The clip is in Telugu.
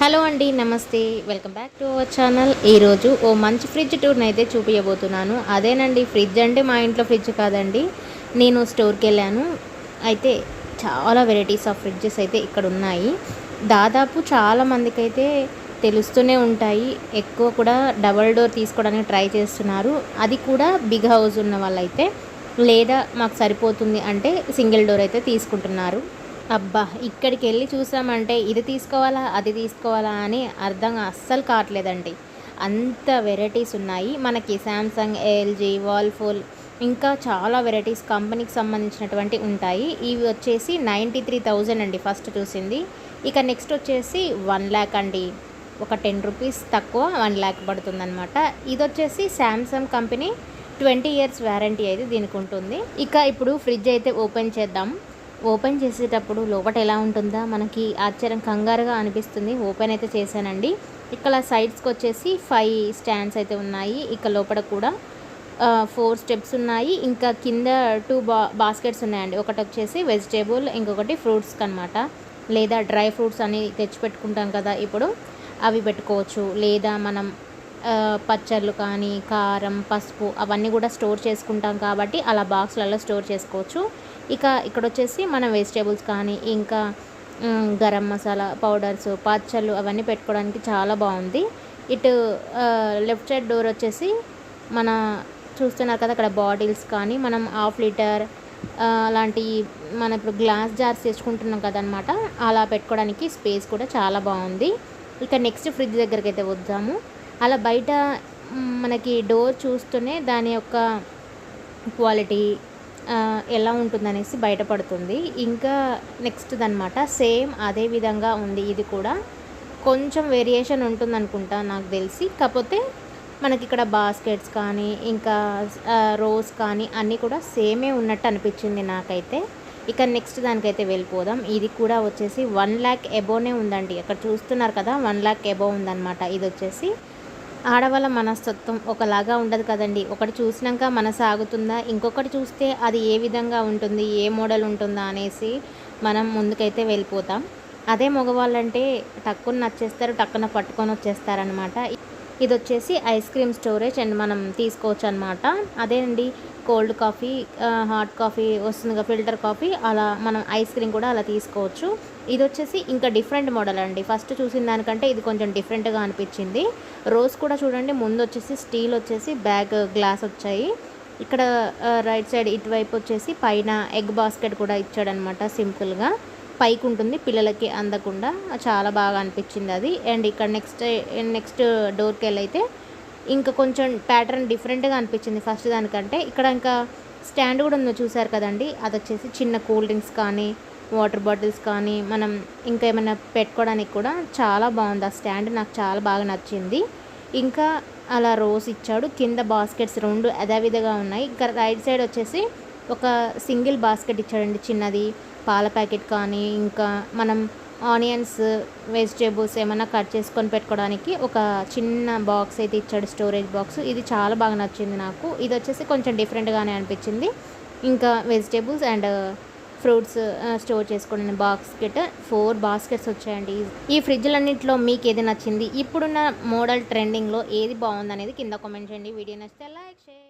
హలో అండి నమస్తే. Welcome back to our channel. ఈరోజు ఓ మంచి ఫ్రిడ్జ్ టూర్ని అయితే చూపించబోతున్నాను అదేనండి ఫ్రిడ్జ్ అంటే మా ఇంట్లో ఫ్రిడ్జ్ కాదండి. నేను స్టోర్కి వెళ్ళాను. అయితే చాలా వెరైటీస్ ఆఫ్ ఫ్రిడ్జెస్ అయితే ఇక్కడ ఉన్నాయి. దాదాపు చాలా మందికి అయితే తెలుస్తూనే ఉంటాయి. ఎక్కువ కూడా డబల్ డోర్ తీసుకోవడానికి ట్రై చేస్తున్నారు. అది కూడా బిగ్ హౌస్ ఉన్న వాళ్ళైతే లేదా మాకు సరిపోతుంది అంటే సింగిల్ డోర్ అయితే తీసుకుంటున్నారు. అబ్బా ఇక్కడికి వెళ్ళి చూసామంటే ఇది తీసుకోవాలా అది తీసుకోవాలా అని అర్థం అస్సలు కావట్లేదండి. అంత వెరైటీస్ ఉన్నాయి. మనకి శాంసంగ్ ఎల్జీ వాల్ఫోల్ ఇంకా చాలా వెరైటీస్ కంపెనీకి సంబంధించినటువంటి ఉంటాయి. ఇవి వచ్చేసి నైంటీ త్రీ థౌజండ్ అండి ఫస్ట్ చూసింది. ఇక నెక్స్ట్ వచ్చేసి వన్ ల్యాక్ అండి. ఒక టెన్ రూపీస్ తక్కువ వన్ ల్యాక్ పడుతుందన్నమాట. ఇది వచ్చేసి Samsung company twenty years warranty అయితే దీనికి ఉంటుంది. ఇక ఇప్పుడు ఫ్రిడ్జ్ అయితే ఓపెన్ చేద్దాం. ఓపెన్ చేసేటప్పుడు లోపల ఎలా ఉంటుందా? మనకి ఆశ్చర్యం కంగారుగా అనిపిస్తుంది. ఓపెన్ అయితే చేశానండి. ఇక్కడ సైడ్స్కి వచ్చేసి ఫైవ్ స్టాండ్స్ అయితే ఉన్నాయి. ఇక లోపల కూడా ఫోర్ స్టెప్స్ ఉన్నాయి. ఇంకా కింద టూ బా బాస్కెట్స్ ఉన్నాయండి. ఒకటి వచ్చేసి వెజిటేబుల్ ఇంకొకటి ఫ్రూట్స్కి అనమాట లేదా డ్రై ఫ్రూట్స్ అని తెచ్చిపెట్టుకుంటాం కదా ఇప్పుడు. అవి పెట్టుకోవచ్చు. లేదా మనం పచ్చళ్ళు కానీ కారం పసుపు అవన్నీ కూడా స్టోర్ చేసుకుంటాం కాబట్టి అలా బాక్స్లలో స్టోర్ చేసుకోవచ్చు. ఇక ఇక్కడ వచ్చేసి మనం వెజిటేబుల్స్ కానీ ఇంకా గరం మసాలా పౌడర్స్ పచ్చళ్ళు అవన్నీ పెట్టుకోవడానికి చాలా బాగుంది. ఇటు లెఫ్ట్ సైడ్ డోర్ వచ్చేసి మన చూస్తున్నారు కదా అక్కడ బాటిల్స్ కానీ మనం హాఫ్ లీటర్ అలాంటి మన ఇప్పుడు గ్లాస్ జార్స్ తెచ్చుకుంటున్నాం కదనమాట అలా పెట్టుకోవడానికి స్పేస్ కూడా చాలా బాగుంది. ఇక నెక్స్ట్ ఫ్రిడ్జ్ దగ్గరికి అయితే వద్దాము. అలా బయట మనకి డోర్ చూస్తూనే దాని యొక్క క్వాలిటీ ఎలా ఉంటుందనేసి బయటపడుతుంది. ఇంకా నెక్స్ట్ అనమాట సేమ్ అదే విధంగా ఉంది. ఇది కూడా కొంచెం వేరియేషన్ ఉంటుంది అనుకుంటా నాకు తెలిసి. కాకపోతే మనకి ఇక్కడ బాస్కెట్స్ కానీ ఇంకా రోస్ కానీ అన్నీ కూడా సేమే ఉన్నట్టు అనిపించింది నాకైతే. ఇక నెక్స్ట్ దానికైతే వెళ్ళిపోదాం. ఇది కూడా వచ్చేసి వన్ ల్యాక్ ఎబోనే ఉందండి. అక్కడ చూస్తున్నారు కదా వన్ ల్యాక్ ఎబో ఉందన్నమాట. ఇది వచ్చేసి ఆడవాళ్ళ మనస్తత్వం ఒకలాగా ఉండదు కదండి. ఒకటి చూసినాక మనసు ఆగుతుందా? ఇంకొకటి చూస్తే అది ఏ విధంగా ఉంటుంది? ఏ మోడల్ ఉంటుందా? అనేసి మనం ముందుకైతే వెళ్ళిపోతాం. అదే మగవాళ్ళంటే టక్కున నచ్చేస్తారు టక్కున పట్టుకొని వచ్చేస్తారనమాట ఇది వచ్చేసి ఐస్ క్రీమ్ స్టోరేజ్ అండ్ మనం తీసుకోవచ్చు అనమాట అదేనండి కోల్డ్ కాఫీ హాట్ కాఫీ వస్తుంది ఫిల్టర్ కాఫీ అలా మనం ఐస్ క్రీమ్ కూడా అలా తీసుకోవచ్చు. ఇది వచ్చేసి ఇంకా డిఫరెంట్ మోడల్ అండి. ఫస్ట్ చూసిన దానికంటే ఇది కొంచెం డిఫరెంట్గా అనిపించింది. రోజ్ కూడా చూడండి ముందు వచ్చేసి స్టీల్ వచ్చేసి బ్యాగ్ గ్లాస్ వచ్చాయి. ఇక్కడ రైట్ సైడ్ ఇటువైపు వచ్చేసి పైన ఎగ్ బాస్కెట్ కూడా ఇచ్చాడనమాట సింపుల్గా. పైకి ఉంటుంది పిల్లలకి అందకుండా. చాలా బాగా అనిపించింది అది. అండ్ ఇక్కడ నెక్స్ట్ నెక్స్ట్ డోర్కి వెళ్ళైతే ఇంకా కొంచెం ప్యాటర్న్ డిఫరెంట్గా అనిపించింది ఫస్ట్ దానికంటే. ఇక్కడ ఇంకా స్టాండ్ కూడా ఉందో చూసారు కదండి. అది వచ్చేసి చిన్న కూల్ డ్రింక్స్ కానీ వాటర్ బాటిల్స్ కానీ మనం ఇంకా ఏమైనా పెట్టుకోవడానికి కూడా చాలా బాగుంది. ఆ స్టాండ్ నాకు చాలా బాగా నచ్చింది. ఇంకా అలా రోస్ ఇచ్చాడు. కింద బాస్కెట్స్ రెండు యథావిధిగా ఉన్నాయి. ఇంకా రైట్ సైడ్ వచ్చేసి ఒక సింగిల్ బాస్కెట్ ఇచ్చాడండి చిన్నది. పాల ప్యాకెట్ కానీ ఇంకా మనం ఆనియన్స్ వెజిటేబుల్స్ ఏమైనా కట్ చేసుకొని పెట్టుకోవడానికి ఒక చిన్న బాక్స్ అయితే ఇచ్చాడు స్టోరేజ్ బాక్స్. ఇది చాలా బాగా నచ్చింది నాకు. ఇది వచ్చేసి కొంచెం డిఫరెంట్గానే అనిపించింది. ఇంకా వెజిటేబుల్స్ అండ్ ఫ్రూట్స్ స్టోర్ చేసుకునే బాస్కెట్. ఫోర్ బాస్కెట్స్ వచ్చాయండి. ఈ ఫ్రిడ్జ్లన్నింటిలో మీకు ఏది నచ్చింది? ఇప్పుడున్న మోడల్ ట్రెండింగ్లో ఏది బాగుంది అనేది కింద కామెంట్ చేయండి. వీడియో నచ్చితే లైక్ షేర్.